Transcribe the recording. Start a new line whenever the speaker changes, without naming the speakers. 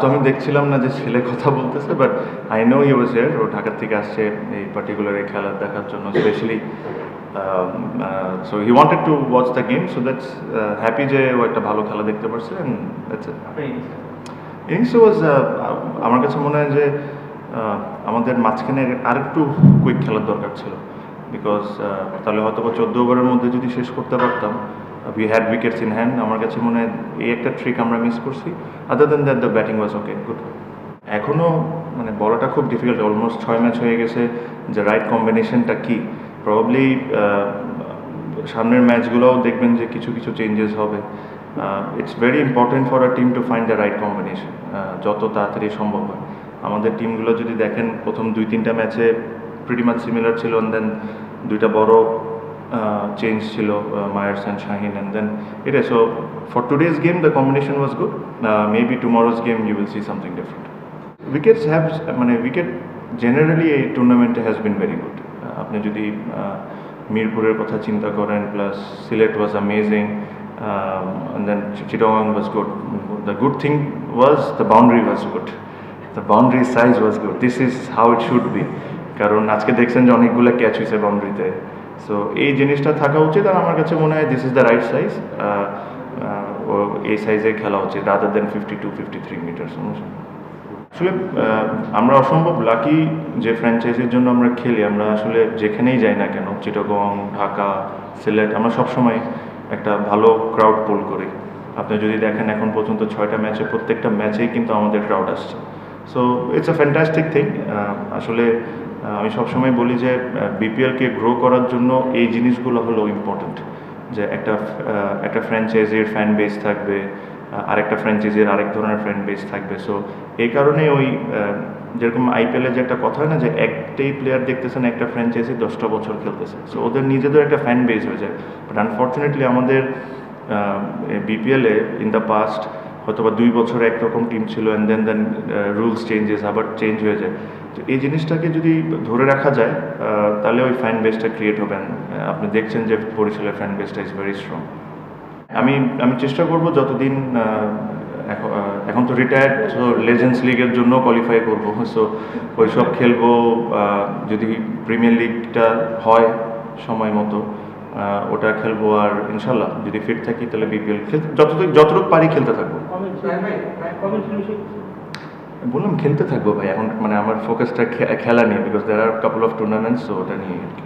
তো আমি দেখছিলাম না যে ছেলে কথা বলতেছে but I know you was here ও ঢাকা থেকে আসছে এই পার্টিকুলার এই খেলা দেখার জন্য specially so he wanted to watch the game so that's happy যে ও একটা ভালো খেলা দেখতে পারছে ইনিংস ওয়াজ আমার কাছে মনে হয় যে আমাদের মাঝখানে আরেকটু কুইক খেলার দরকার ছিল। বিকজ তাহলে হয়তো বা চোদ্দ ওভারের মধ্যে যদি শেষ করতে পারতাম we had wickets in hand আমার কাছে মনে হয় এই একটা ট্রিক আমরা মিস করছি। Other then that the batting was okay good এখনও মানে বলাটা খুব ডিফিকাল্ট অলমোস্ট ছয় ম্যাচ হয়ে গেছে, যে রাইট কম্বিনেশনটা কী? প্রবাবলি সামনের ম্যাচগুলোও দেখবেন যে কিছু কিছু চেঞ্জেস হবে। It's very important for a team to find the right combination যত তাড়াতাড়ি সম্ভব হয়। আমাদের টিমগুলো যদি দেখেন, প্রথম দুই তিনটা ম্যাচে প্রিটি মাচ সিমিলার ছিল অ্যান্ড দেন দুইটা বড় চেঞ্জ ছিল Myers and Shaheen and then এটা so for today's game the combination was good maybe tomorrow's game you will see something different wickets have মানে উইকেট জেনারেলি এই টুর্নামেন্টে has been very good আপনি যদি মিরপুরের কথা চিন্তা করেন plus Sylhet was amazing then Chittagong was good the good thing was the boundary was good the boundary size was good this is how it should be কারণ আজকে দেখছেন যে অনেকগুলো ক্যাচ হয়েছে বাউন্ডারিতে সো এই জিনিসটা থাকা উচিত আর আমার কাছে মনে হয় this is the right size এই সাইজে খেলা উচিত rather then fifty two fifty three meters আসলে আমরা অসম্ভব লাকি যে ফ্র্যাঞ্চাইজির জন্য আমরা খেলি। আমরা আসলে যেখানেই যাই না কেন চিটাগং ঢাকা সিলেট আমরা সবসময় একটা ভালো ক্রাউড পুল করি। আপনি যদি দেখেন এখন পর্যন্ত ছয়টা ম্যাচে প্রত্যেকটা ম্যাচেই কিন্তু আমাদের ক্রাউড আসছে। So it's a fantastic thing আসলে আমি সবসময় বলি যে বিপিএলকে গ্রো করার জন্য এই জিনিসগুলো হলো ইম্পর্ট্যান্ট যে একটা একটা ফ্র্যাঞ্চাইজির ফ্যান বেস থাকবে আরেকটা ফ্র্যাঞ্চাইজির আরেক ধরনের ফ্যান বেস থাকবে। সো এই কারণে ওই যেরকম আইপিএলে যে একটা কথা হয় না যে, একটাই প্লেয়ার দেখতেছেন একটা ফ্র্যাঞ্চাইজি দশটা বছর খেলতেছে। সো ওদের নিজেদের একটা ফ্যান বেস হয়ে যায়। বাট আনফর্চুনেটলি আমাদের বিপিএলে ইন দ্য পাস্ট হয়তো বা দুই বছর একরকম টিম ছিল and then then rules changes আবার চেঞ্জ হয়ে যায়। তো এই জিনিসটাকে যদি ধরে রাখা যায় তাহলে ওই ফ্যান বেসটা ক্রিয়েট হবেন আপনি দেখছেন যে বরিশালের ফ্যান বেসটা ইজ ভেরি স্ট্রং আমি আমি চেষ্টা করব যতদিন এখন তো রিটায়ার্ড সো লেজেন্ডস লিগের জন্য কোয়ালিফাই করব। সো ওই সব খেলব যদি প্রিমিয়ার লিগটা হয় সময় মতো ওটা খেলব আর ইনশাল্লাহ, যদি ফিট থাকি তাহলে বিপিএল খেলতে যতটুকু যতটুকু পারি খেলতে থাকব। বললাম খেলতে থাকব ভাই, এখন মানে আমার ফোকাসটা খেলা নিয়ে because there are couple of tournaments তো ওটা নিয়ে আর কি।